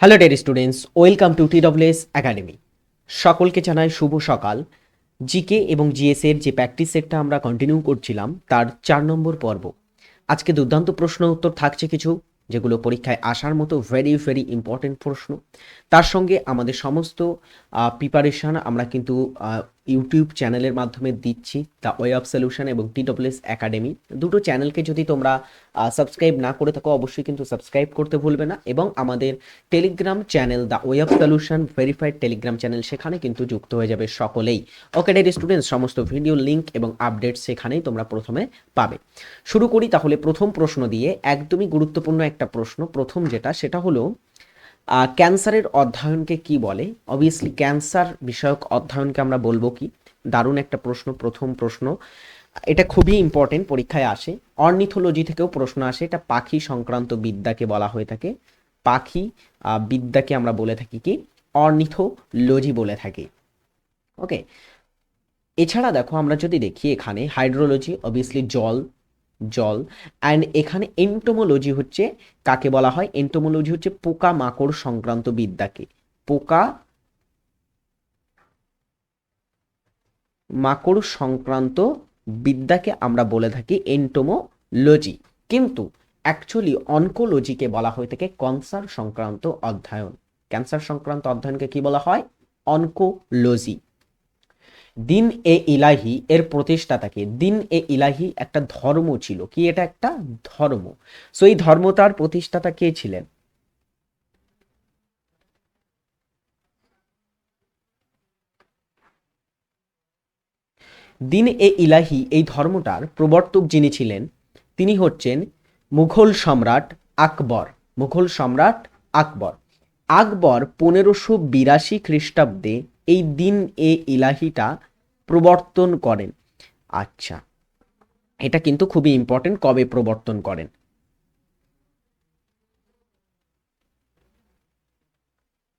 Hello dear students welcome to TWS Academy সকলকে জানাই শুভ সকাল। জিকে এবং জিএস এর যে প্র্যাকটিস সেটটা আমরা কন্টিনিউ করছিলাম, তার চার নম্বর পর্ব। আজকে দুর্দান্ত প্রশ্ন উত্তর থাকছে কিছু, যেগুলো পরীক্ষায় আসার মতো ভেরি ভেরি ইম্পর্টেন্ট প্রশ্ন। তার সঙ্গে আমাদের সমস্ত প্রিপারেশান আমরা কিন্তু ইউটিউব চ্যানেলের মাধ্যমে দিচ্ছি দ্য ওয়ে অফ সলিউশন এবং টিডব্লিউএস একাডেমি দুটো চ্যানেলকে যদি তোমরা সাবস্ক্রাইব না করে থাকো, অবশ্যই কিন্তু সাবস্ক্রাইব করতে ভুলবে না এবং আমাদের Telegram channel the way of solution verified Telegram channel সেখানে কিন্তু যুক্ত হয়ে যাবে সকলেই। ওকে ডেড স্টুডেন্টস সমস্ত ভিডিও লিঙ্ক এবং আপডেট সেখানেই তোমরা প্রথমে পাবে। শুরু করি তাহলে প্রথম প্রশ্ন দিয়ে, একদমই গুরুত্বপূর্ণ একটা প্রশ্ন। প্রথম যেটা, সেটা হলো ক্যান্সারের অধ্যয়নকে কি বলে? অবভিয়াসলি ক্যান্সার বিষয়ক অধ্যয়নকে আমরা বলব কি? দারুণ একটা প্রশ্ন, প্রথম প্রশ্ন। এটা খুবই ইম্পর্টেন্ট পরীক্ষায় আসে। অর্নিথোলজি থেকেও প্রশ্ন আসে। এটা পাখি সংক্রান্ত বিদ্যাকে বলা হয়ে থাকে। পাখি বিদ্যাকে আমরা বলে থাকি কি? অর্নিথোলজি বলে থাকি। ওকে এছাড়া দেখো, আমরা যদি দেখি এখানে হাইড্রোলজি অবভিয়াসলি জল জল। অ্যান্ড এখানে এন্টোমোলজি হচ্ছে, কাকে বলা হয়? এন্টোমোলজি হচ্ছে পোকা মাকড় সংক্রান্ত বিদ্যাকে। পোকা মাকড় সংক্রান্ত বিদ্যাকে আমরা বলে থাকি এন্টোমোলজি কিন্তু অ্যাকচুয়ালি অনকোলজিকে বলা হয়ে থাকে ক্যান্সার সংক্রান্ত অধ্যয়ন। ক্যান্সার সংক্রান্ত অধ্যয়নকে কি বলা হয়? অনকোলজি দিন এ ইলাহি এর প্রতিষ্ঠাতাকে দিন এ ইলাহি একটা ধর্ম ছিল। কি এটা একটা? ধর্ম। সো এই ধর্মতার প্রতিষ্ঠাতা কে ছিলেন? দিন এ ইলাহি এই ধর্মটার প্রবর্তক যিনি ছিলেন, তিনি হচ্ছেন মুঘল সম্রাট আকবর। মুঘল সম্রাট আকবর। আকবর পনেরোশো বিরাশি খ্রিস্টাব্দে এই দিন এ ইলাহিটা প্রবর্তন করেন। আচ্ছা এটা কিন্তু খুবই ইম্পর্টেন্ট কবে প্রবর্তন করেন?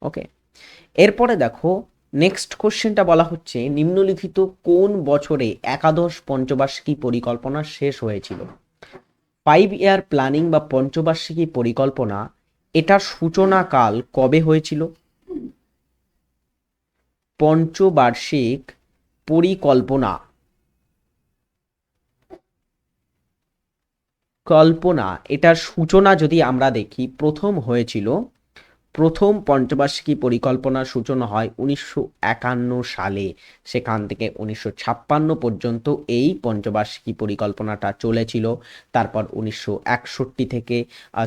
ওকে এরপরে দেখো নেক্সট কোশ্চেনটা বলা হচ্ছে, নিম্নলিখিত কোন বছরে একাদশ পঞ্চবার্ষিকী পরিকল্পনা শেষ হয়েছিল? ফাইভ ইয়ার প্ল্যানিং বা পঞ্চবার্ষিকী পরিকল্পনা, এটার সূচনাকাল কবে হয়েছিল? পঞ্চবার্ষিক পরিকল্পনা। কল্পনা এটার সূচনা যদি আমরা দেখি প্রথম হয়েছিল প্রথম পঞ্চবার্ষিকী পরিকল্পনার সূচনা হয় উনিশশো একান্ন সালে। সেখান থেকে উনিশশো ছাপ্পান্ন পর্যন্ত এই পঞ্চবার্ষিকী পরিকল্পনাটা চলেছিল। তারপর উনিশশো একষট্টি থেকে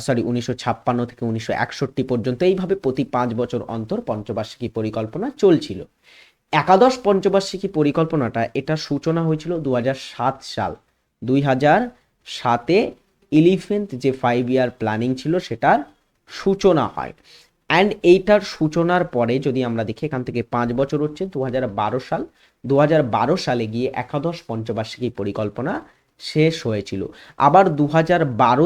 সরি উনিশশো ছাপ্পান্ন থেকে উনিশশো একষট্টি পর্যন্ত এইভাবে প্রতি পাঁচ বছর অন্তর পঞ্চবার্ষিকী পরিকল্পনা চলছিল। একাদশ পঞ্চবার্ষিকী পরিকল্পনাটা এটা সূচনা হয়েছিল দু সাত সাল। দুই হাজার সাতে ইলিভেন্থ যে ফাইভ ইয়ার প্ল্যানিং ছিল, সেটার সূচনা হয়। অ্যান্ড এইটার সূচনার পরে যদি আমরা দেখি, এখান থেকে পাঁচ বছর হচ্ছে দু হাজার বারো সাল। দু হাজার বারো সালে গিয়ে একাদশ পঞ্চবার্ষিকী পরিকল্পনা শেষ হয়েছিল। আবার দু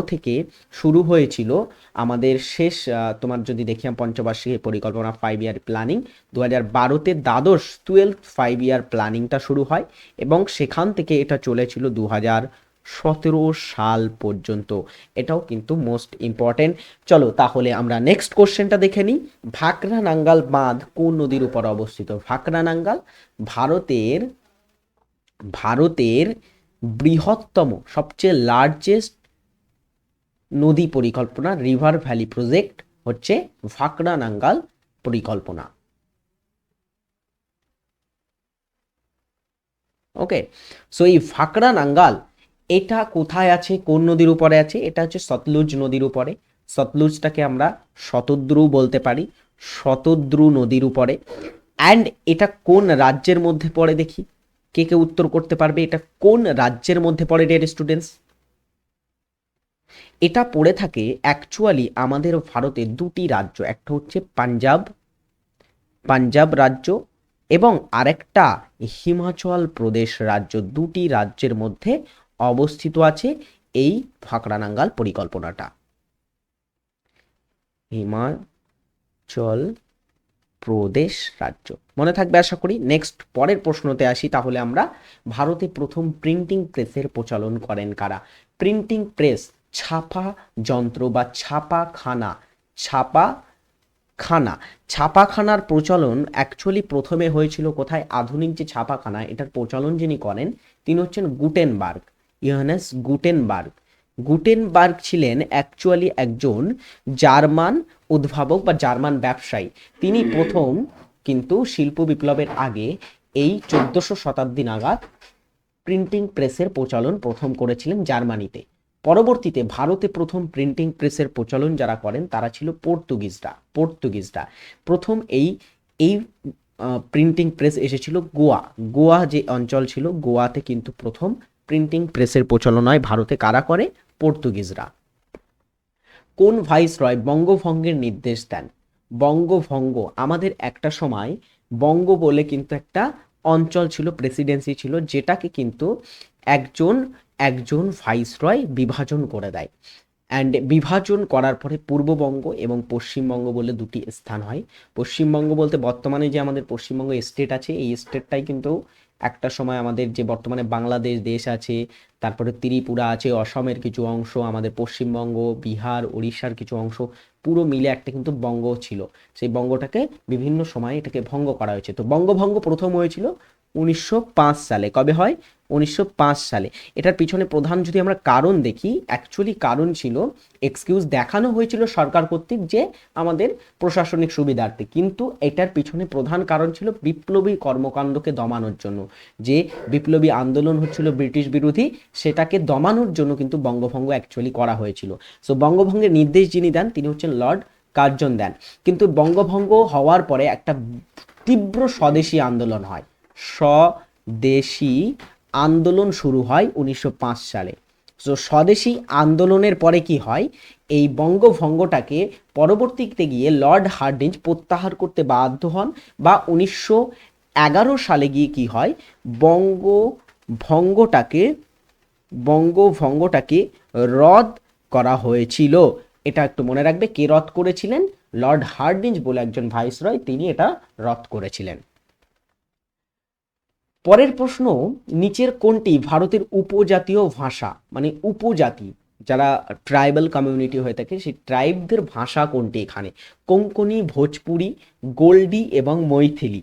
থেকে শুরু হয়েছিল আমাদের শেষ তোমার যদি দেখি পঞ্চবার্ষিকী পরিকল্পনা ফাইভ ইয়ার প্ল্যানিং দু হাজার বারোতে দ্বাদশ টুয়েলভ ফাইভ ইয়ার প্ল্যানিংটা শুরু হয় এবং সেখান থেকে এটা চলেছিল দু হাজার সতেরো সাল পর্যন্ত। এটাও কিন্তু মোস্ট ইম্পর্টেন্ট চলো তাহলে আমরা নেক্সট কোশ্চেনটা দেখে নিই। ভাকরা নাঙ্গাল বাঁধ কোন নদীর উপর অবস্থিত? ভাকরা নাঙ্গাল ভারতের ভারতের বৃহত্তম, সবচেয়ে লার্জেস্ট নদী পরিকল্পনা রিভার ভ্যালি প্রজেক্ট হচ্ছে ভাকরা নাঙ্গাল পরিকল্পনা। ওকে সো এই ফাকরা নাঙ্গাল এটা কোথায় আছে, কোন নদীর উপরে আছে, এটা হচ্ছে সতলুজ নদীর উপরে। সতলুজটাকে আমরা শতদ্রু বলতে পারি, শতদ্রু নদীর উপরে। অ্যান্ড এটা কোন রাজ্যের মধ্যে পড়ে দেখি? কে কে উত্তর করতে পারবে? এটা কোন রাজ্যের মধ্যে পড়ে ডিয়ার স্টুডেন্টস এটা পড়ে থাকে অ্যাকচুয়ালি আমাদের ভারতে দুটি রাজ্য, একটা হচ্ছে পাঞ্জাব পাঞ্জাব রাজ্য এবং আরেকটা হিমাচল প্রদেশ রাজ্য। দুটি রাজ্যের মধ্যে অবস্থিত আছে এই ফাঁকড়ানাঙ্গাল পরিকল্পনাটা। হিমাচল প্রদেশ রাজ্য। মনে থাকবে আশা করি। নেক্সট পরের প্রশ্নতে আসি, তাহলে আমরা ভারতে প্রথম প্রিন্টিং প্রেসের প্রচলন করেন কারা? প্রিন্টিং প্রেস ছাপা যন্ত্র বা ছাপাখানা ছাপা খানা ছাপাখানার প্রচলন অ্যাকচুয়ালি প্রথমে হয়েছিল কোথায়? আধুনিক যে ছাপাখানা, এটার প্রচলন যিনি করেন, তিনি হচ্ছেন গুটেনবার্গ। Johannes Gutenberg. গুটেনবার্গ ছিলেন অ্যাকচুয়ালি একজন জার্মান উদ্ভাবক বা জার্মান ব্যবসায়ী। তিনি প্রথম কিন্তু শিল্প বিপ্লবের আগে এই চোদ্দশো শতাব্দী নাগাদ প্রিন্টিং প্রেসের প্রচলন প্রথম করেছিলেন জার্মানিতে। পরবর্তীতে ভারতে প্রথম প্রিন্টিং প্রেসের প্রচলন যারা করেন, তারা ছিল পর্তুগিজরা পর্তুগিজরা। প্রথম এই এই প্রিন্টিং প্রেস এসেছিল গোয়া। গোয়া যে অঞ্চল ছিল, গোয়াতে কিন্তু প্রথম প্রিন্টিং প্রেসের প্রচলন হয় ভারতে কারা করে? পর্তুগিজরা। কোন ভাইসরয় বঙ্গভঙ্গের নির্দেশ দেন? বঙ্গভঙ্গ আমাদের একটা সময় বঙ্গ বলে কিন্তু একটা অঞ্চল ছিল প্রেসিডেন্সি ছিল, যেটাকে কিন্তু একজন একজন ভাইসরয় বিভাজন করে দেয়। অ্যান্ড বিভাজন করার পরে পূর্ববঙ্গ এবং পশ্চিমবঙ্গ বলে দুটি স্থান হয়। পশ্চিমবঙ্গ বলতে বর্তমানে যে আমাদের পশ্চিমবঙ্গ স্টেট আছে, এই স্টেটটাই কিন্তু একটা সময় আমাদের যে বর্তমানে বাংলাদেশ দেশ আছে, তারপরে ত্রিপুরা আছে, অসমের কিছু অংশ, আমাদের পশ্চিমবঙ্গ, বিহার উড়িষ্যার কিছু অংশ, পুরো মিলে একটা কিন্তু বঙ্গ ছিল। সেই বঙ্গটাকে বিভিন্ন সময় এটাকে ভঙ্গ করা হয়েছে। তো বঙ্গভঙ্গ প্রথম হয়েছিল উনিশশো পাঁচ সালে। কবে হয়? উনিশশো পাঁচ সালে। এটার পিছনে প্রধান যদি আমরা কারণ দেখি অ্যাকচুয়ালি কারণ ছিল এক্সকিউজ দেখানো হয়েছিল সরকার কর্তৃক যে আমাদের প্রশাসনিক সুবিধার্থে। কিন্তু এটার পিছনে প্রধান কারণ ছিল বিপ্লবী কর্মকাণ্ডকে দমানোর জন্য। যে বিপ্লবী আন্দোলন হচ্ছিল ব্রিটিশ বিরোধী, সেটাকে দমানোর জন্য কিন্তু বঙ্গভঙ্গ অ্যাকচুয়ালি করা হয়েছিল। সো বঙ্গভঙ্গের নির্দেশ যিনি দেন, তিনি হচ্ছেন লর্ড কার্জন দেন। কিন্তু বঙ্গভঙ্গ হওয়ার পরে একটা তীব্র স্বদেশী আন্দোলন হয়। স্বদেশী আন্দোলন শুরু হয় উনিশশো পাঁচ সালে। তো স্বদেশী আন্দোলনের পরে কি হয়? এই বঙ্গভঙ্গটাকে পরবর্তীতে গিয়ে লর্ড হার্ডিঞ্জ প্রত্যাহার করতে বাধ্য হন বা উনিশশো এগারো সালে গিয়ে কি হয়? বঙ্গভঙ্গটাকে বঙ্গভঙ্গটাকে রদ করা হয়েছিল। এটা একটু মনে রাখবে কে রদ করেছিলেন? লর্ড হার্ডিঞ্জ বলে একজন ভাইসরয়, তিনি এটা রদ করেছিলেন। পরের প্রশ্ন, নিচের কোনটি ভারতের উপজাতীয় ভাষা? মানে উপজাতি, যারা ট্রাইবাল কমিউনিটি হয়ে থাকে, সেই ট্রাইবদের ভাষা কোনটি এখানে? কোঙ্কনি, ভোজপুরি, গোল্ডি এবং মৈথিলি।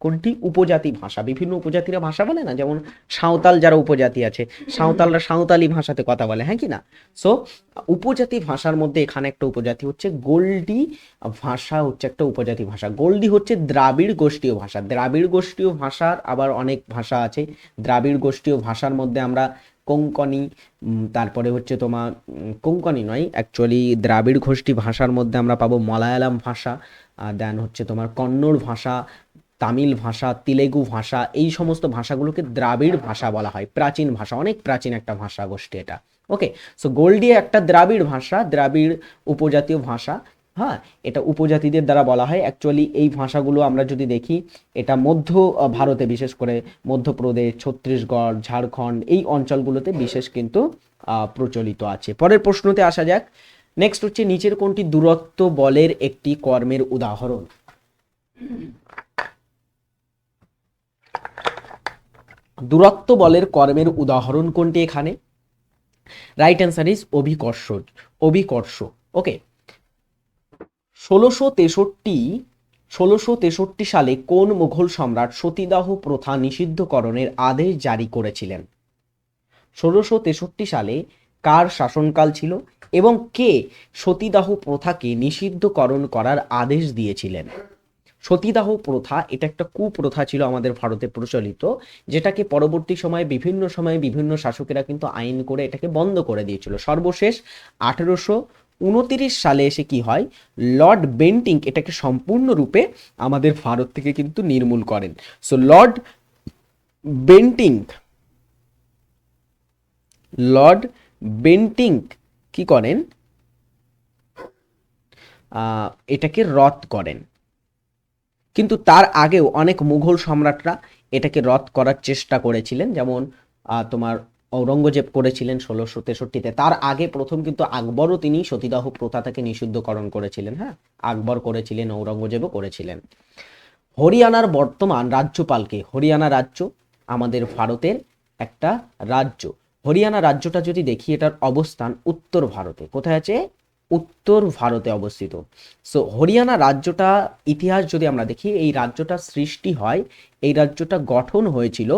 কোনটি উপজাতি ভাষা? বিভিন্ন উপজাতিরা ভাষা বলে না? যেমন সাঁওতাল যারা উপজাতি আছে, সাঁওতালরা সাঁওতালি ভাষাতে কথা বলে হ্যাঁ কি না? সো উপজাতি ভাষার মধ্যে এখানে একটা উপজাতি হচ্ছে গোল্ডি ভাষা হচ্ছে একটা উপজাতি ভাষা। গোল্ডি হচ্ছে দ্রাবিড় গোষ্ঠীয় ভাষা। দ্রাবিড় গোষ্ঠীয় ভাষার আবার অনেক ভাষা আছে। দ্রাবিড় গোষ্ঠীয় ভাষার মধ্যে আমরা কোঙ্কনি তারপরে হচ্ছে তোমার কোঙ্কনি নয় অ্যাকচুয়ালি দ্রাবিড় গোষ্ঠী ভাষার মধ্যে আমরা পাবো মালায়ালাম ভাষা দেন হচ্ছে তোমার কন্নড় ভাষা তামিল ভাষা, তেলেগু ভাষা, এই সমস্ত ভাষাগুলোকে দ্রাবিড় ভাষা বলা হয়, প্রাচীন ভাষা, অনেক প্রাচীন একটা ভাষা গোষ্ঠী এটা। ওকে সো গোল্ডিয়া একটা দ্রাবিড় ভাষা, দ্রাবিড় উপজাতীয় ভাষা হ্যাঁ এটা উপজাতিদের দ্বারা বলা হয়। অ্যাকচুয়ালি এই ভাষাগুলো আমরা যদি দেখি, এটা মধ্য ভারতে বিশেষ করে মধ্যপ্রদেশ, ছত্তিশগড়, ঝাড়খণ্ড, এই অঞ্চলগুলোতে বিশেষ কিন্তু প্রচলিত আছে। পরের প্রশ্নতে আসা যাক। নেক্সট হচ্ছে, নিচের কোনটি দূরত্ব বলের একটি কর্মের উদাহরণ? দূরত্ব বলের কর্মের উদাহরণ কোনটি এখানে? রাইট অ্যান্সার ইজ অভিকর্ষ অভিকর্ষ ওকে ষোলোশো তেষট্টি ষোলোশো তেষট্টি সালে কোন মুঘল সম্রাট সতীদাহ প্রথা নিষিদ্ধকরণের আদেশ জারি করেছিলেন? ষোলোশো তেষট্টি সালে কার শাসনকাল ছিল এবং কে সতীদাহ প্রথাকে নিষিদ্ধকরণ করার আদেশ দিয়েছিলেন? সতীদাহ প্রথা, এটা একটা কুপ্রথা ছিল আমাদের ভারতে প্রচলিত, যেটাকে পরবর্তী সময়ে, বিভিন্ন সময়ে বিভিন্ন শাসকেরা কিন্তু আইন করে এটাকে বন্ধ করে দিয়েছিল। সর্বশেষ আঠেরোশো উনতিরিশ সালে এসে কি হয়? লর্ড বেন্টিং এটাকে সম্পূর্ণরূপে আমাদের ভারত থেকে কিন্তু নির্মূল করেন। So Lord Bentinck Lord Bentinck কি করেন? এটাকে রদ করেন। কিন্তু তার আগেও অনেক মুঘল সম্রাটরা এটাকে রদ করার চেষ্টা করেছিলেন। যেমন তোমার ঔরঙ্গজেব করেছিলেন ষোলোশো তেষট্টিতে। তার আগে প্রথম কিন্তু আকবরও তিনি সতীদাহ প্রথা থেকে নিষিদ্ধকরণ করেছিলেন হ্যাঁ? আকবর করেছিলেন, ঔরঙ্গজেবও করেছিলেন। হরিয়ানার বর্তমান রাজ্যপালকে, হরিয়ানা রাজ্য আমাদের ভারতের একটা রাজ্য। হরিয়ানা রাজ্যটা যদি দেখি, এটার অবস্থান উত্তর ভারতে। কোথায় আছে? উত্তর ভারতে অবস্থিত। সো হরিয়ানা রাজ্যটা, ইতিহাস যদি আমরা দেখি, এই রাজ্যটা সৃষ্টি হয়, এই রাজ্যটা গঠন হয়েছিল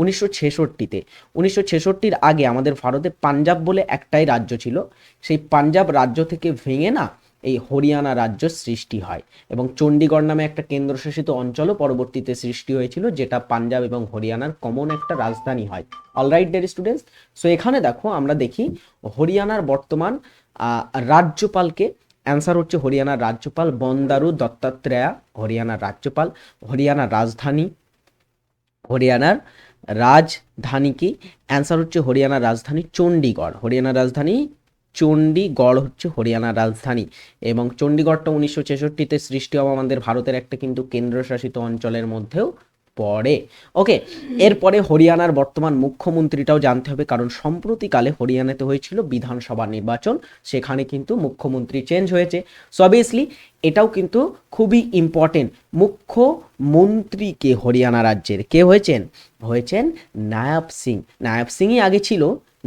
উনিশশো ছেষট্টিতে। উনিশশো ছেষট্টির আগে আমাদের ভারতে পাঞ্জাব বলে একটাই রাজ্য ছিল। সেই পাঞ্জাব রাজ্য থেকে ভেঙে না এই হরিয়ানা রাজ্য সৃষ্টি হয় এবং চণ্ডীগড় নামে একটা কেন্দ্রশাসিত অঞ্চলও পরবর্তীতে সৃষ্টি হয়েছিল, যেটা পাঞ্জাব এবং হরিয়ানার কমন একটা রাজধানী হয়। অলরাইট ডের স্টুডেন্টস সো এখানে দেখো আমরা দেখি, হরিয়ানার বর্তমান রাজ্যপালকে অ্যান্সার হচ্ছে হরিয়ানার রাজ্যপাল, বন্দারু দত্তাত্রেয়া হরিয়ানার রাজ্যপাল হরিয়ানার রাজধানী হরিয়ানার রাজধানী কি? অ্যান্সার হচ্ছে হরিয়ানার রাজধানী চণ্ডীগড় হরিয়ানার রাজধানী চণ্ডীগড় হচ্ছে হরিয়ানার রাজধানী। এবং চণ্ডীগড়টা উনিশশো ছেষট্টিতে সৃষ্টি হওয়া আমাদের ভারতের একটা কিন্তু কেন্দ্রশাসিত অঞ্চলের মধ্যেও পড়ে ওকে এরপরে হরিয়ানার বর্তমান মুখ্যমন্ত্রীটাও জানতে হবে, কারণ সম্প্রতিকালে হরিয়ানাতে হয়েছিল বিধানসভা নির্বাচন, সেখানে কিন্তু মুখ্যমন্ত্রী চেঞ্জ হয়েছে। সো অবভিয়াসলি এটাও কিন্তু খুবই ইম্পর্টেন্ট মুখ্যমন্ত্রী কে হরিয়ানা রাজ্যের কে হয়েছেন? হয়েছেন নায়াব সিং। নায়াব সিংই আগে ছিল।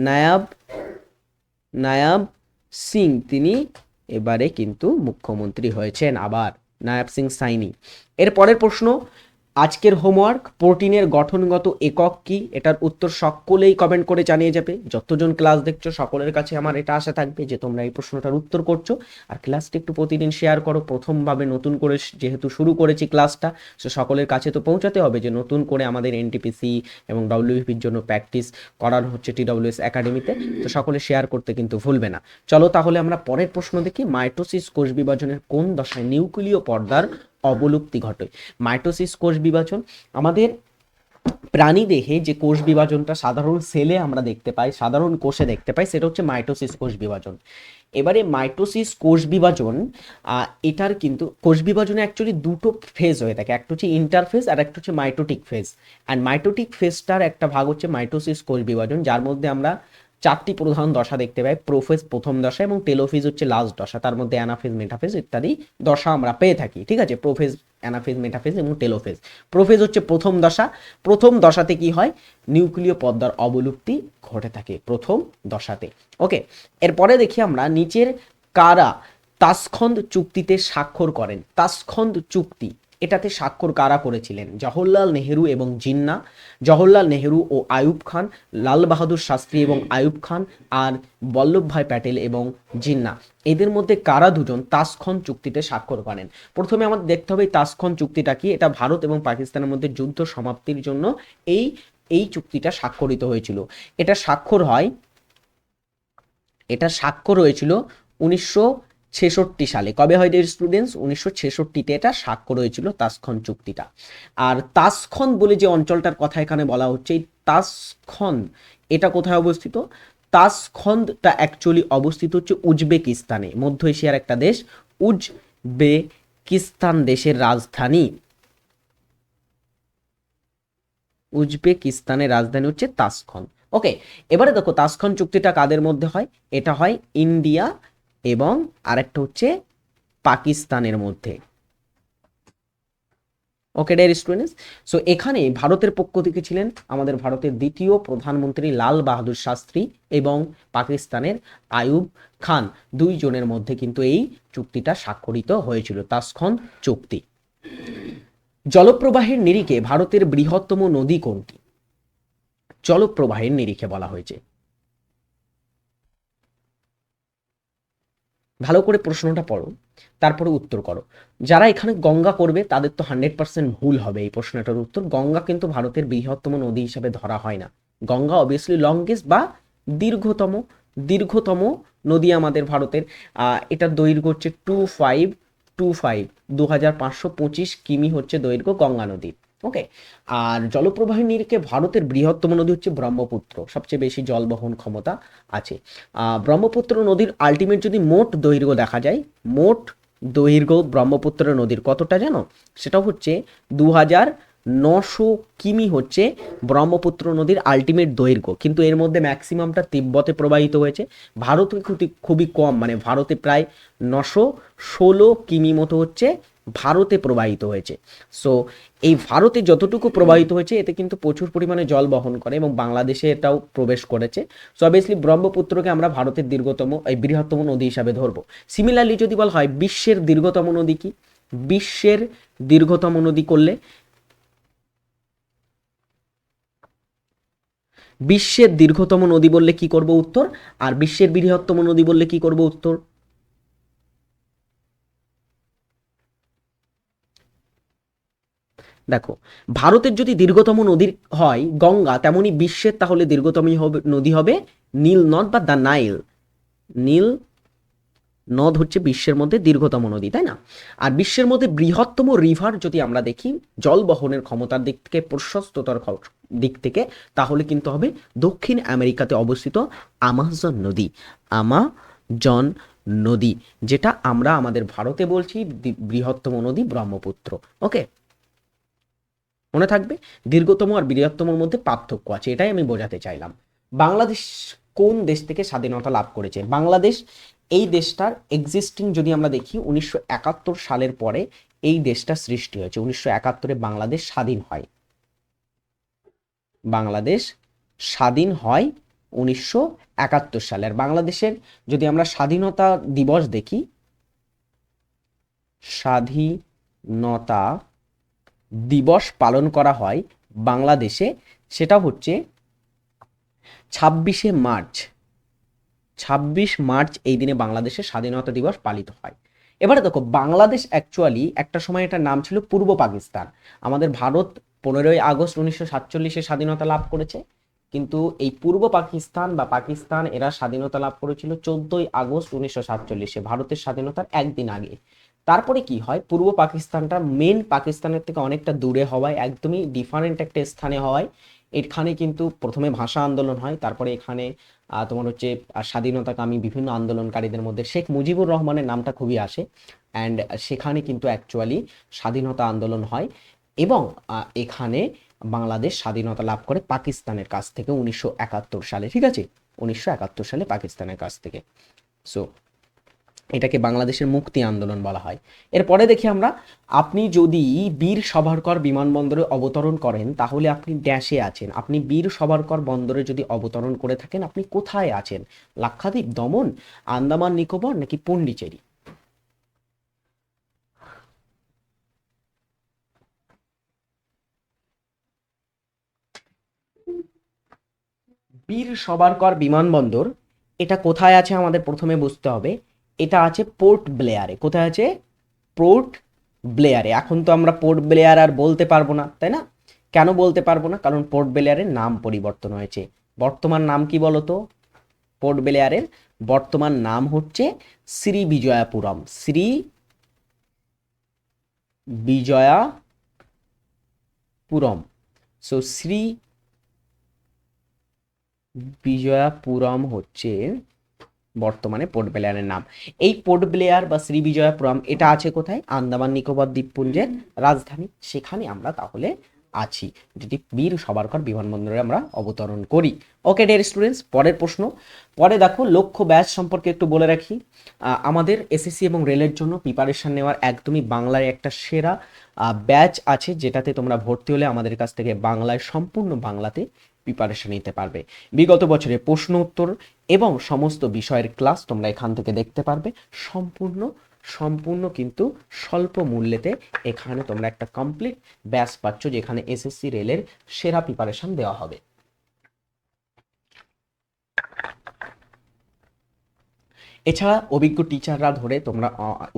নায়াব নায়াব সিং তিনি এবারে কিন্তু মুখ্যমন্ত্রী হয়েছেন আবার। নায়াব সিং সাইনি। এর পরের প্রশ্ন আজকের হোমওয়ার্ক প্রোটিনের গঠনগত একক কি? এটার উত্তর সকলেই কমেন্ট করে জানিয়ে যাবে। যতজন ক্লাস দেখছ, সকলের কাছে আমার এটা আশা থাকবে যে তোমরা এই প্রশ্নটার উত্তর করছ। আর ক্লাসটি একটু প্রতিদিন শেয়ার করো। প্রথমভাবে নতুন করে যেহেতু শুরু করেছি ক্লাসটা সো সকলের কাছে তো পৌঁছাতে হবে যে নতুন করে আমাদের এনটিপিসি এবং ডব্লিউপির জন্য প্র্যাকটিস করানো হচ্ছে টিডব্লিউএস একাডেমিতে তো। সকলে শেয়ার করতে কিন্তু ভুলবে না। চলো তাহলে আমরা পরের প্রশ্ন দেখি। মাইটোসিস কোষ বিভাজনের কোন দশায় নিউক্লিয় পর্দার অবলুপ্তি ঘটে। মাইটোসিস কোষ বিভাজন, আমাদের প্রাণী দেহে যে কোষ বিভাজনটা সাধারণ সেলে আমরা দেখতে পাই, সাধারণ কোষে দেখতে পাই, সেটা হচ্ছে মাইটোসিস কোষ বিভাজন। এবারে মাইটোসিস কোষ বিভাজন এটার কিন্তু, কোষ বিভাজনে অ্যাকচুয়ালি দুটো ফেজ হয়ে থাকে, একটা হচ্ছে ইন্টারফেজ আর একটা হচ্ছে মাইটোটিক ফেজ অ্যান্ড মাইটোটিক ফেজটার একটা ভাগ হচ্ছে মাইটোসিস কোষ বিভাজন, যার মধ্যে আমরা চারটি প্রধান দশা দেখতে পাই প্রোফেজ প্রথম দশা এবং টেলোফেজ হচ্ছে লাস্ট দশা, তার মধ্যে অ্যানাফেজ মেটাফেজ ইত্যাদি দশা আমরা পেয়ে থাকি, ঠিক আছে? প্রোফেজ অ্যানাফেজ মেটাফেজ এবং টেলোফেজ প্রোফেজ হচ্ছে প্রথম দশা, প্রথম দশাতে কি হয়? নিউক্লিয় পদ্মার অবলুপ্তি ঘটে থাকে প্রথম দশাতে ওকে এরপরে দেখি আমরা নিচের কারা তাসখন্দ চুক্তিতে স্বাক্ষর করেন, তাসখন্দ চুক্তি। এটাতে স্বাক্ষর কারা করেছিলেন? জওহরলাল নেহেরু এবং জিন্না জওহরলাল নেহেরু ও আয়ুব খান লাল বাহাদুর শাস্ত্রী এবং আয়ুব খান আর বল্লভভাই প্যাটেল এবং জিন্না। এদের মধ্যে কারা দুজন তাসখন চুক্তিতে স্বাক্ষর করেন? প্রথমে আমাদের দেখতে হবে এই তাসখন চুক্তিটা কি? এটা ভারত এবং পাকিস্তানের মধ্যে যুদ্ধ সমাপ্তির জন্য এই এই চুক্তিটা স্বাক্ষরিত হয়েছিল। এটা স্বাক্ষর হয় এটা স্বাক্ষর হয়েছিল উনিশশো ছেষট্টি সালে। কবে হয় ডিয়ার স্টুডেন্টস উনিশশো ছেষট্টিতে এটা স্বাক্ষর হয়েছিল তাসখন চুক্তিটা। আর তাসখন বলে যে অঞ্চলটার কথা এখানে বলা হচ্ছে, এই তাসখন এটা কোথায় অবস্থিত? তাসখন্দটা অ্যাকচুয়ালি অবস্থিত হচ্ছে উজবেকিস্তানে। মধ্য এশিয়ার একটা দেশ, উজবেকিস্তান দেশের রাজধানী। উজবেকিস্তানের রাজধানী হচ্ছে তাসখন ওকে এবারে দেখো তাসখন চুক্তিটা কাদের মধ্যে হয়? এটা হয় ইন্ডিয়া এবং আরেকটা হচ্ছে পাকিস্তানের মধ্যে। ওকে ডেয়ার স্টুডেন্টস সো এখানে ভারতের পক্ষ থেকে ছিলেন আমাদের ভারতের দ্বিতীয় প্রধানমন্ত্রী লাল বাহাদুর শাস্ত্রী এবং পাকিস্তানের আয়ুব খান। দুইজনের মধ্যে কিন্তু এই চুক্তিটা স্বাক্ষরিত হয়েছিল তাসখন চুক্তি। জলপ্রবাহের নিরিখে ভারতের বৃহত্তম নদী কোনটি? জলপ্রবাহের নিরিখে বলা হয়েছে। ভালো করে প্রশ্নটা পড়ো, তারপরে উত্তর করো। যারা এখানে গঙ্গা করবে, তাদের তো হান্ড্রেড পার্সেন্ট ভুল হবে এই প্রশ্নটার উত্তর। গঙ্গা কিন্তু ভারতের বৃহত্তম নদী হিসাবে ধরা হয় না। গঙ্গা অবভিয়াসলি লংগেস্ট বা দীর্ঘতম দীর্ঘতম নদী আমাদের ভারতের। এটার দৈর্ঘ্য হচ্ছে টু ফাইভ টু ফাইভ দু হাজার পাঁচশো পঁচিশ কিমি হচ্ছে দৈর্ঘ্য গঙ্গা নদীর। ওকে আর জলপ্রবাহের নিরিখে ভারতের বৃহত্তম নদী হচ্ছে ব্রহ্মপুত্র। সবচেয়ে বেশি জল বহন ক্ষমতা আছে। ব্রহ্মপুত্র নদীর আলটিমেট যদি মোট দৈর্ঘ্য দেখা যায়, মোট দৈর্ঘ্য ব্রহ্মপুত্র নদীর কতটা জানো? সেটা হচ্ছে দু হাজার নশো কিমি হচ্ছে ব্রহ্মপুত্র নদীর আলটিমেট দৈর্ঘ্য। কিন্তু এর মধ্যে ম্যাক্সিমামটা তিব্বতে প্রবাহিত হয়েছে। ভারতে খুবই কম মানে ভারতে প্রায় নশো ষোলো কিমি মতো হচ্ছে ভারতে প্রবাহিত হয়েছে। সো এই ভারতে যতটুকু প্রবাহিত হয়েছে, এতে কিন্তু প্রচুর পরিমাণে জল বহন করে এবং বাংলাদেশে এটাও প্রবেশ করেছে। সো অবভিয়াসলি ব্রহ্মপুত্রকে আমরা ভারতের দীর্ঘতম, এই বৃহত্তম নদী হিসাবে ধরবো। সিমিলারলি যদি বলা হয়, বিশ্বের দীর্ঘতম নদী কি? বিশ্বের দীর্ঘতম নদী করলে? বিশ্বের দীর্ঘতম নদী বললে কি করব উত্তর? আর বিশ্বের বৃহত্তম নদী বললে কি করব উত্তর? দেখো, ভারতের যদি দীর্ঘতম নদী হয়, গঙ্গা, তেমনি বিশ্বের তাহলে দীর্ঘতম হবে, নদী হবে নীল নদ বা দ্য নাইল। নীল নদ হচ্ছে বিশ্বের মধ্যে দীর্ঘতম নদী, তাই না? আর বিশ্বের মধ্যে বৃহত্তম রিভার যদি আমরা দেখি, জল বহনের ক্ষমতার দিক থেকে, প্রশস্ততর দিক থেকে, তাহলে কিন্তু হবে দক্ষিণ আমেরিকাতে অবস্থিত আমাজন নদী। আমাজন নদী, যেটা আমরা আমাদের ভারতে বলছি বৃহত্তম নদী ব্রহ্মপুত্র ওকে মনে থাকবে? দীর্ঘতম আর বৃহত্তমর মধ্যে পার্থক্য আছে, এটাই আমি বোঝাতে চাইলাম। বাংলাদেশ কোন দেশ থেকে স্বাধীনতা লাভ করেছে? বাংলাদেশ এই দেশটার এক্সিস্টিং যদি আমরা দেখি, উনিশশো একাত্তর সালের পরে এই দেশটা সৃষ্টি হয়েছে। উনিশশো একাত্তরে বাংলাদেশ স্বাধীন হয়। বাংলাদেশ স্বাধীন হয় উনিশশো একাত্তর সালে। আর বাংলাদেশের যদি আমরা স্বাধীনতা দিবস দেখি, স্বাধীনতা দিবস পালন করা হয় বাংলাদেশে। সেটা হচ্ছে ছাব্বিশে মার্চ। ছাব্বিশ মার্চ এই দিনে বাংলাদেশের স্বাধীনতা দিবস পালিত হয়। এবারে দেখো, বাংলাদেশ অ্যাকচুয়ালি একটা সময় এটার নাম ছিল পূর্ব পাকিস্তান। আমাদের ভারত পনেরোই আগস্ট উনিশশো সাতচল্লিশে স্বাধীনতা লাভ করেছে। কিন্তু এই পূর্ব পাকিস্তান বা পাকিস্তান এরা স্বাধীনতা লাভ করেছিল চোদ্দই আগস্ট উনিশশো সাতচল্লিশে, ভারতের স্বাধীনতার একদিন আগে। তারপরে কি হয়? পূর্ব পাকিস্তানটা মেন পাকিস্তানের থেকে অনেকটা দূরে হওয়ায়, একদমই ডিফারেন্ট একটা স্থানে হওয়ায়। এখানে কিন্তু প্রথমে ভাষা আন্দোলন হয়, তারপরে এখানে তোমার হচ্ছে স্বাধীনতাকামী বিভিন্ন আন্দোলনকারীদের মধ্যে শেখ মুজিবুর রহমানের নামটা খুবই আসে। অ্যান্ড সেখানে কিন্তু অ্যাকচুয়ালি স্বাধীনতা আন্দোলন হয় এবং এখানে বাংলাদেশ স্বাধীনতা লাভ করে পাকিস্তানের কাছ থেকে উনিশশো একাত্তর সালে, ঠিক আছে? উনিশশো একাত্তর সালে পাকিস্তানের কাছ থেকে। সো এটাকে বাংলাদেশের মুক্তি আন্দোলন বলা হয়। এরপরে দেখি আমরা, আপনি যদি বীর সভারকর বিমানবন্দরে অবতরণ করেন, তাহলে আপনি ড্যাশে আছেন। আপনি বীর সভারকর বন্দরে যদি অবতরণ করে থাকেন, আপনি কোথায় আছেন? লাক্ষাদ্বীপ, দমন, আন্দামান, নিকোবর, নাকি পন্ডিচেরি? বীর সাভারকর বিমানবন্দর, এটা কোথায় আছে আমাদের প্রথমে বুঝতে হবে। এটা আছে পোর্ট ব্লেয়ারে কোথায় আছে? পোর্ট ব্লেয়ারে এখন তো আমরা পোর্ট ব্লেয়ার আর বলতে পারব না, তাই না? কেন বলতে পারব না? কারণ পোর্ট ব্লেয়ারের নাম পরিবর্তন হয়েছে। বর্তমান নাম কি বলতো? পোর্ট ব্লেয়ারের বর্তমান নাম হচ্ছে শ্রী বিজয়াপুরম শ্রী বিজয়াপুরম সো শ্রী বিজয়াপুরম হচ্ছে বর্তমানে পোর্ট ব্লেয়ারের নাম। এই পোর্ট ব্লেয়ার বা শ্রী বিজয়াপুরম এটা আছে কোথায়? আন্দামান, নিকোবর, দ্বীপপুঞ্জের রাজধানী। সেখানে আমরা তাহলে আছি। যেটি বীর সবারকর বিমানবন্দরে আমরা অবতরণ করি। ওকে ডিয়ার স্টুডেন্টস পরের প্রশ্ন। পরে দেখো, লক্ষ্য ব্যাচ সম্পর্কে একটু বলে রাখি। আমাদের এসএসসি এবং রেলের জন্য প্রিপারেশন নেওয়ার একদমই বাংলায় একটা সেরা ব্যাচ আছে, যেটাতে তোমরা ভর্তি হলে আমাদের কাছ থেকে বাংলায়, সম্পূর্ণ বাংলাতে প্রিপারেশন নিতে পারবে। বিগত বছরে প্রশ্ন উত্তর এবং সমস্ত বিষয়ের ক্লাস তোমরা এখান থেকে দেখতে পারবে। সম্পূর্ণ সম্পূর্ণ কিন্তু স্বল্প মূল্যেতে এখানে তোমরা একটা কমপ্লিট ব্যাচ পাচ্ছ যেখানে এসএসসি রেলের সেরা প্রিপারেশন দেওয়া হবে। এছাড়া অভিজ্ঞ টিচাররা ধরে তোমরা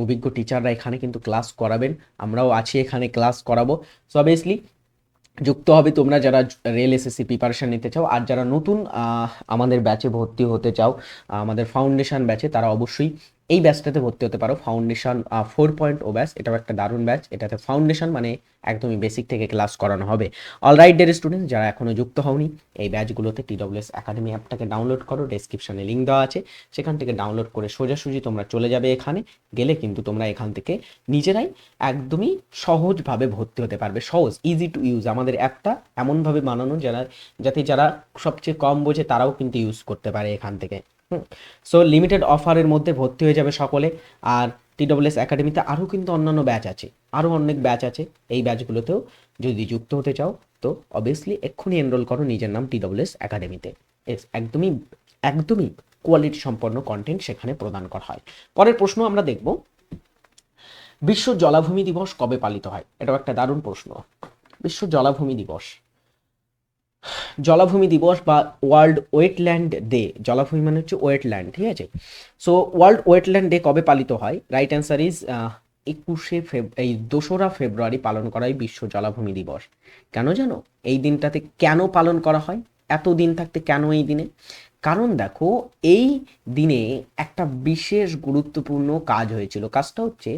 অভিজ্ঞ টিচাররা এখানে কিন্তু ক্লাস করাবেন। আমরাও আছি এখানে ক্লাস করাবো। সো অবভিয়াসলি যুক্ত হবে তোমরা যারা রেল এসএসসি প্রিপারেশান নিতে চাও, আর যারা নতুন আমাদের ব্যাচে ভর্তি হতে চাও আমাদের ফাউন্ডেশন ব্যাচে তারা অবশ্যই এই ব্যাচটাতে ভর্তি হতে পারো। Foundation four point O batch এটাও একটা দারুণ ব্যাচ এটাতে ফাউন্ডেশন মানে একদমই বেসিক থেকে ক্লাস করানো হবে। অল অলরাইট ডের স্টুডেন্ট যারা এখনও যুক্ত হওনি, এই ব্যাচগুলোতে টিডব্লিউএস একাডেমি অ্যাপটাকে ডাউনলোড করো। ডেসক্রিপশনে লিঙ্ক দেওয়া আছে। সেখান থেকে ডাউনলোড করে সোজাসুজি তোমরা চলে যাবে এখানে। গেলে কিন্তু তোমরা এখান থেকে নিজেরাই একদমই সহজভাবে ভর্তি হতে পারবে। সহজ ইজি টু ইউজ আমাদের অ্যাপটা এমনভাবে বানানো যারা, যাতে যারা সবচেয়ে কম বোঝে, তারাও কিন্তু ইউজ করতে পারে এখান থেকে। সো লিমিটেড অফারের মধ্যে ভর্তি হয়ে যাবে সকলে। আর টিডব্লিউএস একাডেমিতে আরও কিন্তু অন্যান্য ব্যাচ আছে। আরও অনেক ব্যাচ আছে এই ব্যাচগুলোতেও যদি যুক্ত হতে চাও, তো অবভিয়াসলি এক্ষুনি এনরোল করো নিজের নাম টিডব্লিউএস একাডেমিতে একদমই একদমই কোয়ালিটি সম্পন্ন কন্টেন্ট সেখানে প্রদান করা হয়। পরের প্রশ্ন আমরা দেখব, বিশ্ব জলাভূমি দিবস কবে পালিত হয়? এটাও একটা দারুণ প্রশ্ন। বিশ্ব জলাভূমি দিবস। জলাভূমি দিবস বা ওয়ার্ল্ড ওয়েটল্যান্ড ডে, জলাভূমি মানে হচ্ছে ওয়েটল্যান্ড, ঠিক আছে? সো ওয়ার্ল্ড ওয়েটল্যান্ড ডে কবে পালিত হয়? রাইট অ্যান্সার ইজ একুশে ফেব, এই দোসরা ফেব্রুয়ারি পালন করা হয় বিশ্ব জলাভূমি দিবস। কেন জানো? এই দিনটাতে কেন পালন করা হয়? এত দিন থাকতে কেন এই দিনে? কারণ দেখো, এই দিনে একটা বিশেষ গুরুত্বপূর্ণ কাজ হয়েছিল। কাজটা হচ্ছে,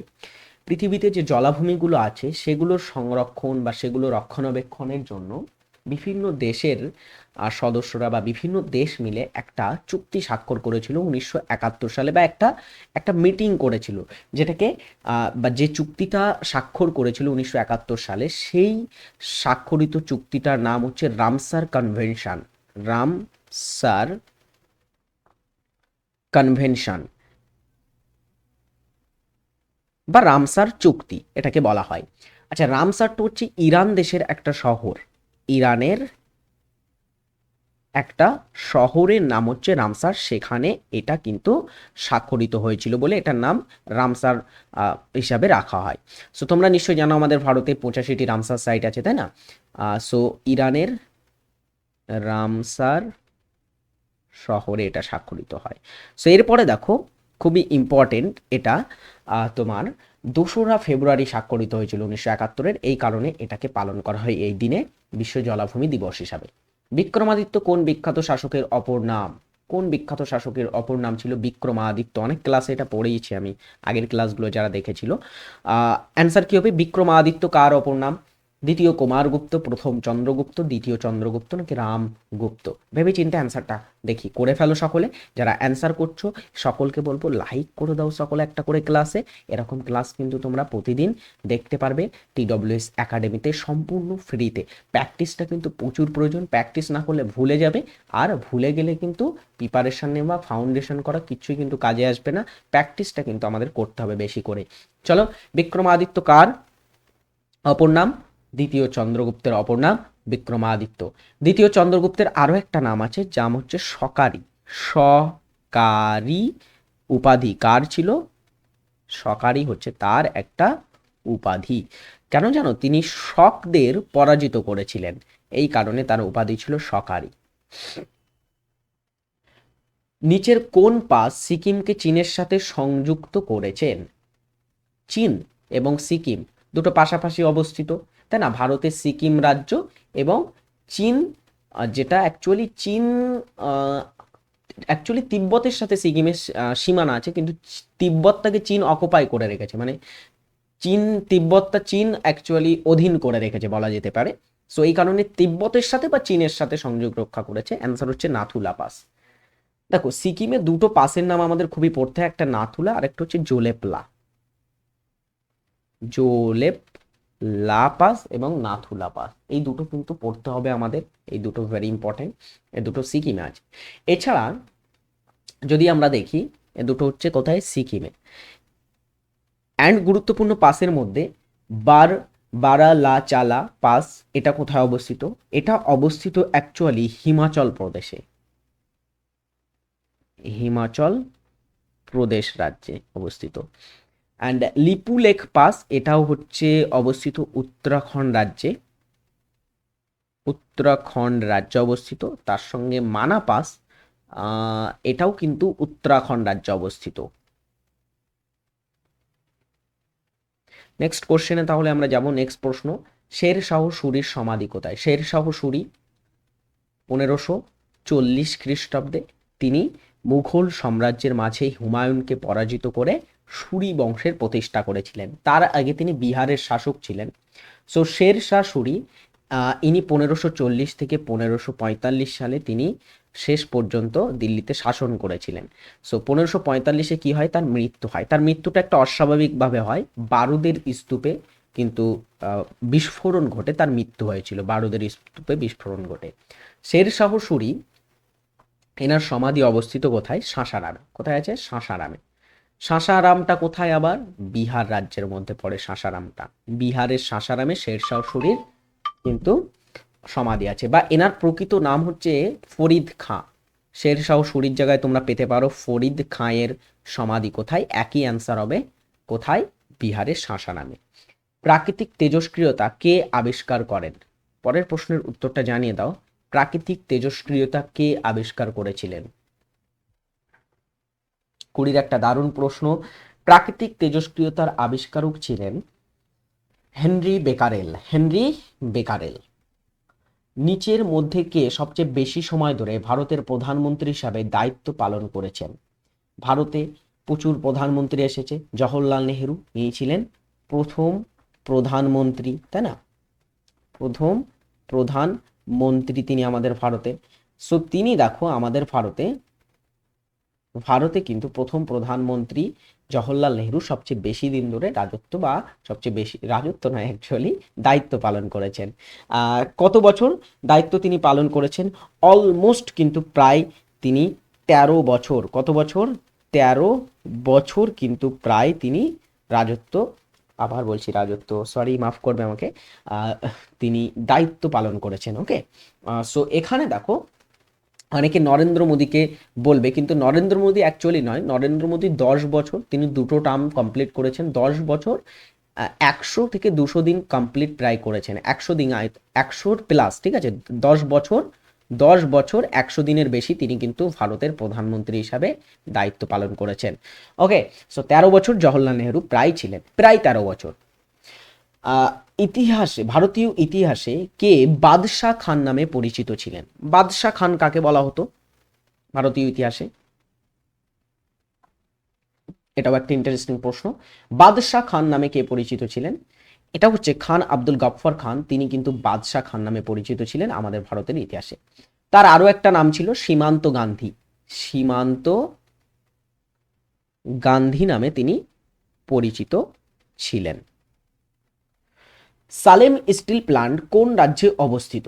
পৃথিবীতে যে জলাভূমিগুলো আছে, সেগুলোর সংরক্ষণ বা সেগুলো রক্ষণাবেক্ষণের জন্য বিভিন্ন দেশের সদস্যরা বা বিভিন্ন দেশ মিলে একটা চুক্তি স্বাক্ষর করেছিল উনিশশো একাত্তর সালে বা একটা একটা মিটিং করেছিল যেটাকে বা যে চুক্তিটা স্বাক্ষর করেছিল উনিশশো একাত্তর সালে সেই স্বাক্ষরিত চুক্তিটার নাম হচ্ছে রামসার কনভেনশন রামসার কনভেনশন বা রামসার চুক্তি এটাকে বলা হয়। আচ্ছা রামসারটা হচ্ছে ইরান দেশের একটা শহর। ইরানের একটা শহরের নাম হচ্ছে রামসার। সেখানে এটা কিন্তু স্বাক্ষরিত হয়েছিল বলে এটার নাম রামসার হিসাবে রাখা হয়। সো তোমরা নিশ্চয়ই জানো আমাদের ভারতে পঁচাশিটি রামসার সাইট আছে, তাই না? সো ইরানের রামসার শহরে এটা স্বাক্ষরিত হয়। সো এরপরে দেখো, খুবই ইম্পর্টেন্ট এটা তোমার দোসরা ফেব্রুয়ারি স্বাক্ষরিত হয়েছিল উনিশশো একাত্তরের। এই কারণে এটাকে পালন করা হয় এই দিনে। বিশ্ব জলাভূমি দিবস হিসাবে। বিক্রমাদিত্য কোন বিখ্যাত শাসকের অপর নাম? কোন বিখ্যাত শাসকের অপর নাম ছিল বিক্রমাদিত্য? অনেক ক্লাসে এটা পড়েইছি আমি, আগের ক্লাসগুলো যারা দেখেছিল। অ্যান্সার কী হবে? বিক্রমাদিত্য কার অপর নাম? দ্বিতীয় কুমারগুপ্ত প্রথম চন্দ্রগুপ্ত, দ্বিতীয় চন্দ্রগুপ্ত নাকি রামগুপ্ত ভেবে চিন্তে অ্যান্সারটা দেখি। করে ফেলো সকলে। যারা অ্যান্সার করছ, সকলকে বলব লাইক করে দাও সকলে একটা করে ক্লাসে। এরকম ক্লাস কিন্তু তোমরা প্রতিদিন দেখতে পারবে টিডব্লিউএস একাডেমিতে সম্পূর্ণ ফ্রিতে। প্র্যাকটিসটা কিন্তু প্রচুর প্রয়োজন। প্র্যাকটিস না করলে ভুলে যাবে। আর ভুলে গেলে কিন্তু প্রিপারেশন নেওয়া, ফাউন্ডেশন করা কিছুই কিন্তু কাজে আসবে না। প্র্যাকটিসটা কিন্তু আমাদের করতে হবে বেশি করে। চলো, বিক্রমাদিত্য কার? অপর নাম? দ্বিতীয় চন্দ্রগুপ্তের অপর নাম বিক্রমাদিত্য। দ্বিতীয় চন্দ্রগুপ্তের আরও একটা নাম আছে যাম হচ্ছে সকারি। সকারি উপাধি কার ছিল? সকারি হচ্ছে তার একটা উপাধি। কেন জানো, তিনি শকদের পরাজিত করেছিলেন। এই কারণে তার উপাধি ছিল সকারি। নিচের কোন পাস সিকিমকে চীনের সাথে সংযুক্ত করেছেন? চীন এবং সিকিম, দুটো পাশাপাশি অবস্থিত। তাই না? ভারতের সিকিম রাজ্য এবং চীন যেটা অ্যাকচুয়ালি চীন অ্যাকচুয়ালি তিব্বতের সাথে সিকিমের সীমানা আছে, কিন্তু তিব্বতটাকে চীন অকুপাই করে রেখেছে। মানে চীন, তিব্বতটা চীন অ্যাকচুয়ালি অধীন করে রেখেছে বলা যেতে পারে। সো এই কারণে তিব্বতের সাথে বা চীনের সাথে সংযোগ রক্ষা করেছে। অ্যান্সার হচ্ছে নাথুলা পাস। দেখো, সিকিমে দুটো পাসের নাম আমাদের খুবই পড়তে হয়, একটা নাথুলা আর একটা হচ্ছে জোলেপলা। জোলেপ লা পাস এবং নাথুলা পাস এই দুটো কিন্তু পড়তে হবে আমাদের, এই দুটো ভেরি ইম্পর্টেন্ট এই দুটো সিকিমে আছে। এছাড়া যদি আমরা দেখি, এ দুটো হচ্ছে কোথায়? সিকিমে। অ্যান্ড গুরুত্বপূর্ণ পাসের মধ্যে বার, বারা, লা, চালা পাস, এটা কোথায় অবস্থিত? এটা অবস্থিত অ্যাকচুয়ালি হিমাচল প্রদেশে। হিমাচল প্রদেশ রাজ্যে অবস্থিত। অ্যান্ড লিপু লেক পাস এটাও হচ্ছে অবস্থিত উত্তরাখণ্ড রাজ্যে। উত্তরাখণ্ড রাজ্যে অবস্থিত। তার সঙ্গে মানা পাস এটাও কিন্তু উত্তরাখণ্ড রাজ্যে অবস্থিত। নেক্সট কোশ্চেনে তাহলে আমরা যাব নেক্সট প্রশ্ন। শের শাহ সুরির সমাধি কোথায়? শের শাহ সুরি, পনেরোশো চল্লিশ খ্রিস্টাব্দে তিনি মুঘল সাম্রাজ্যের মাঝে হুমায়ুনকে পরাজিত করে সুরি বংশের প্রতিষ্ঠা করেছিলেন। তার আগে তিনি বিহারের শাসক ছিলেন। সো শের শাহ সুরি ইনি পনেরোশো চল্লিশ থেকে পনেরোশো পঁয়তাল্লিশ সালে তিনি শেষ পর্যন্ত দিল্লিতে শাসন করেছিলেন। সো পনেরোশো পঁয়তাল্লিশে কি হয়? তার মৃত্যু হয়। তার মৃত্যুটা একটা অস্বাভাবিকভাবে হয়। বারুদের স্তূপে কিন্তু বিস্ফোরণ ঘটে। তার মৃত্যু হয়েছিল। বারুদের স্তূপে বিস্ফোরণ ঘটে। শের শাহ সুরি, এনার সমাধি অবস্থিত কোথায়? সাসারামে। কোথায় আছে? সাসারামে। সাসারামটা কোথায় আবার? বিহার রাজ্যের মধ্যে পড়ে সাসারামটা। বিহারের সাসারামে শেরশাহ সুরির কিন্তু সমাধি আছে। বা এনার প্রকৃত নাম হচ্ছে ফরিদ খাঁ। শেরশাহ সুরির জায়গায় তোমরা পেতে পারো ফরিদ খাঁয়ের সমাধি কোথায়? একই অ্যান্সার হবে কোথায়? বিহারের সাসারামে। প্রাকৃতিক তেজস্ক্রিয়তা কে আবিষ্কার করেন? পরের প্রশ্নের উত্তরটা জানিয়ে দাও। প্রাকৃতিক তেজস্ক্রিয়তা কে আবিষ্কার করেছিলেন? কুড়ির একটা দারুণ প্রশ্ন। প্রাকৃতিক তেজস্ক্রিয়তার আবিষ্কারক ছিলেন হেনরি বেকারেল। Henry Becquerel. নিচের মধ্যে কে সবচেয়ে বেশি সময় ধরে ভারতের প্রধানমন্ত্রী হিসাবে দায়িত্ব পালন করেছেন? ভারতে প্রচুর প্রধানমন্ত্রী এসেছে। জওহরলাল নেহেরু, ইনি ছিলেন প্রথম প্রধানমন্ত্রী, তাই না? প্রথম প্রধানমন্ত্রী তিনি আমাদের ভারতে। সো তিনি দেখো আমাদের ভারতে ভারতে কিন্তু প্রথম প্রধানমন্ত্রী জওহরলাল নেহরু সবচেয়ে বেশি দিন ধরে রাজত্ব বা সবচেয়ে বেশি রাজত্ব নয় অ্যাকচুয়ালি দায়িত্ব পালন করেছেন। কত বছর দায়িত্ব তিনি পালন করেছেন? অলমোস্ট কিন্তু প্রায় তিনি তেরো বছর। কত বছর? তেরো বছর কিন্তু প্রায় তিনি রাজত্ব, আবার বলছি রাজত্ব সরি মাফ করবে আমাকে তিনি দায়িত্ব পালন করেছেন ওকে সো এখানে দেখো অনেকে নরেন্দ্র মোদীকে বলবে, কিন্তু নরেন্দ্র মোদী অ্যাকচুয়ালি নয়। নরেন্দ্র মোদী দশ বছর, তিনি দুটো টার্ম কমপ্লিট করেছেন। দশ বছর একশো থেকে দুশো দিন কমপ্লিট প্রায় করেছেন। একশো দিন একশোর প্লাস ঠিক আছে? দশ বছর দশ বছর, একশো দিনের বেশি তিনি কিন্তু ভারতের প্রধানমন্ত্রী হিসাবে দায়িত্ব পালন করেছেন। ওকে সো তেরো বছর জওহরলাল নেহরু প্রায় ছিলেন, প্রায় তেরো বছর। ইতিহাসে, ভারতীয় ইতিহাসে কে বাদশাহ খান নামে পরিচিত ছিলেন? বাদশাহ খান কাকে বলা হতো? ভারতীয় ইতিহাসে? এটাও একটা ইন্টারেস্টিং প্রশ্ন। বাদশাহ খান নামে কে পরিচিত ছিলেন? এটা হচ্ছে খান আব্দুল গাফফর খান। তিনি কিন্তু বাদশাহ খান নামে পরিচিত ছিলেন আমাদের ভারতের ইতিহাসে। তার আরও একটা নাম ছিল সীমান্ত গান্ধী। সীমান্ত গান্ধী নামে তিনি পরিচিত ছিলেন। সালেম স্টিল প্লান্ট কোন রাজ্যে অবস্থিত?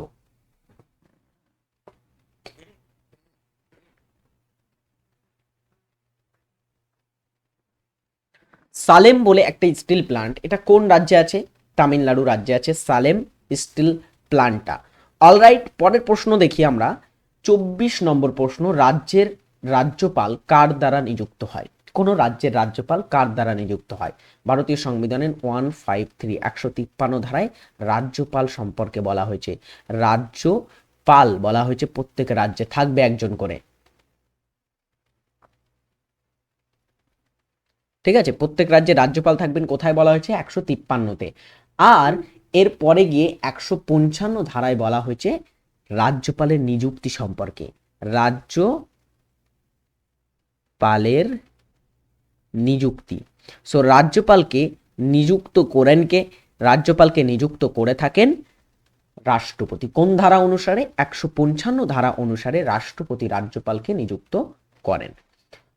সালেম বলে একটা স্টিল প্লান্ট, এটা কোন রাজ্যে আছে? তামিলনাড়ু রাজ্যে আছে। সালেম স্টিল প্ল্যান্টটা অলরাইট পরের প্রশ্ন দেখি আমরা। চব্বিশ নম্বর প্রশ্ন, রাজ্যের রাজ্যপাল কার দ্বারা নিযুক্ত হয়? কোন রাজ্যের রাজ্যপাল কার দ্বারা নিযুক্ত হয়? ভারতীয় সংবিধানের ওয়ান ফাইভ থ্রি একশো তিপ্পান্ন ধারায় রাজ্যপাল সম্পর্কে বলা হয়েছে। রাজ্যপাল বলা হয়েছে প্রত্যেক রাজ্যে থাকবে একজন করে। ঠিক আছে? প্রত্যেক রাজ্যে রাজ্যপাল থাকবেন কোথায় বলা হয়েছে? একশো তিপ্পান্নতে। আর এর পরে গিয়ে একশো পঞ্চান্ন ধারায় বলা হয়েছে রাজ্যপালের নিযুক্তি সম্পর্কে। রাজ্যপালের নিযুক্তি। সো রাজ্যপালকে নিযুক্ত করেন কে রাজ্যপালকে নিযুক্ত করে থাকেন রাষ্ট্রপতি। কোন ধারা অনুসারে? একশো পঞ্চান্ন ধারা অনুসারে রাষ্ট্রপতি রাজ্যপালকে নিযুক্ত করেন।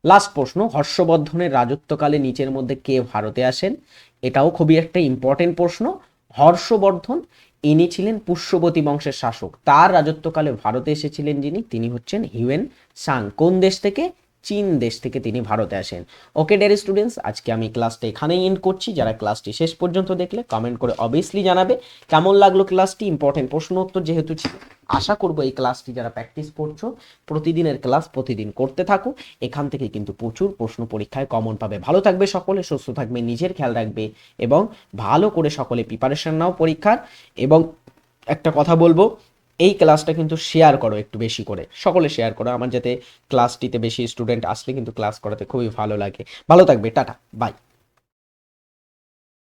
লাস্ট প্রশ্ন, হর্ষবর্ধনের রাজত্বকালে নিচের মধ্যে কে ভারতে আসেন? এটাও খুবই একটা ইম্পর্টেন্ট প্রশ্ন। হর্ষবর্ধন, ইনি ছিলেন পুষ্যবতী বংশের শাসক। তার রাজত্বকালে ভারতে এসেছিলেন যিনি, তিনি হচ্ছেন হিউয়েন সাং। কোন দেশ থেকে? চীন দেশ থেকে তিনি ভারতে আসেন। ওকে ডেয়ার স্টুডেন্টস আজকে আমি ক্লাসটা এখানেই এন্ড করছি। যারা ক্লাসটি শেষ পর্যন্ত দেখলে কমেন্ট করে অবভিয়াসলি জানাবে। কেমন লাগল ক্লাসটি ইম্পর্টেন্ট প্রশ্ন উত্তর যেহেতু ছিল। আশা করব এই ক্লাসটি যারা প্র্যাকটিস করছ, প্রতিদিনের ক্লাস প্রতিদিন করতে থাকো। এখান থেকে কিন্তু প্রচুর প্রশ্ন পরীক্ষায় কমন পাবে। ভালো থাকবে সকলে, সুস্থ থাকবে, নিজের খেয়াল রাখবে এবং ভালো করে সকলে প্রিপারেশন নাও পরীক্ষার। এবং একটা কথা বলব এই ক্লাসটা কিন্তু শেয়ার করো একটু বেশি করে। সকলে শেয়ার করো। আমার যাতে ক্লাসটিতে বেশি স্টুডেন্ট আসলে কিন্তু ক্লাস করাতে খুবই ভালো লাগে। ভালো থাকবে। টাটা। বাই